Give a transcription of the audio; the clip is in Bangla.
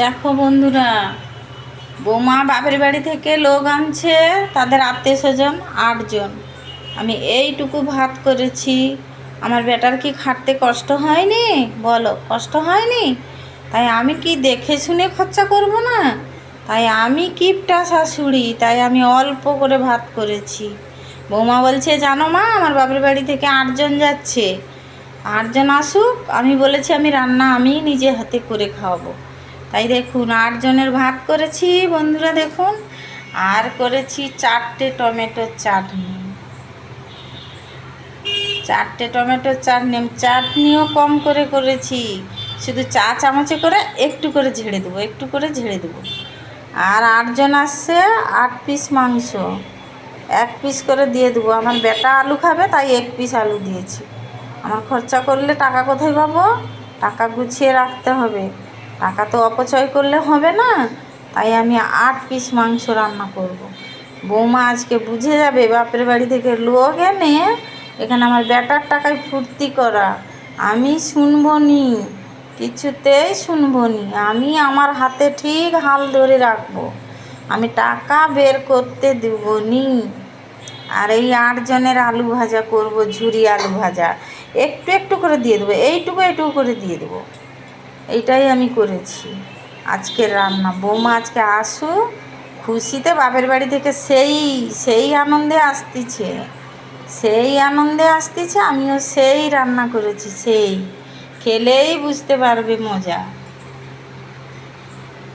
দেখো বন্ধুরা, বৌমা বাপের বাড়ি থেকে লোক আনছে, তাদের আত্মীয় স্বজন আটজন। আমি এইটুকু ভাত করেছি। আমার বেটার কি খাটতে কষ্ট হয়নি? বলো, কষ্ট হয়নি? তাই আমি কি দেখে শুনে খরচা করব না? তাই আমি কিপটা শাশুড়ি, তাই আমি অল্প করে ভাত করেছি। বৌমা বলছে, জানো মা, আমার বাপের বাড়ি থেকে আটজন যাচ্ছে। আটজন আসুক, আমি বলেছি আমি রান্না আমি নিজে হাতে করে খাওয়াবো। তাই দেখুন, আটজনের ভাত করেছি, বন্ধুরা দেখুন, আর করেছি চারটে টমেটোর চাটনি। চারটে টমেটোর চাটনি চাটনিও কম করে করেছি, শুধু চা চামচে করে একটু করে ঝেড়ে দেবো, একটু করে ঝেড়ে দেবো। আর আটজন আসছে, আট পিস মাংস, এক পিস করে দিয়ে দেবো। আমার বেটা আলু খাবে, তাই এক পিস আলু দিয়েছি। আমার খরচা করলে টাকা কোথায় পাবো? টাকা গুছিয়ে রাখতে হবে। টাকা তো অপচয় করলে হবে না, তাই আমি আট পিস মাংস রান্না করব। বৌমা আজকে বুঝে যাবে, বাপের বাড়ি থেকে লোক এনে এখানে আমার বেটার টাকায় ফুর্তি করা। আমি শুনব নি কিছুতেই শুনব নি আমি আমার হাতে ঠিক হাল ধরে রাখব। আমি টাকা বের করতে দেব নি আর এই আটজনের আলু ভাজা করব, ঝুরি আলু ভাজা। একটু একটু করে দিয়ে দেবো, এইটুকু এইটুকু করে দিয়ে দেবো। এইটাই আমি করেছি। আজকের রান্না, বৌমা আজকে আসু খুশিতে বাপের বাড়ি থেকে সেই সেই আনন্দে আসতেছে। সেই আনন্দে আসতেছে, আমিও সেই রান্না করেছি, সেই। খেলেই বুঝতে পারবে মজা।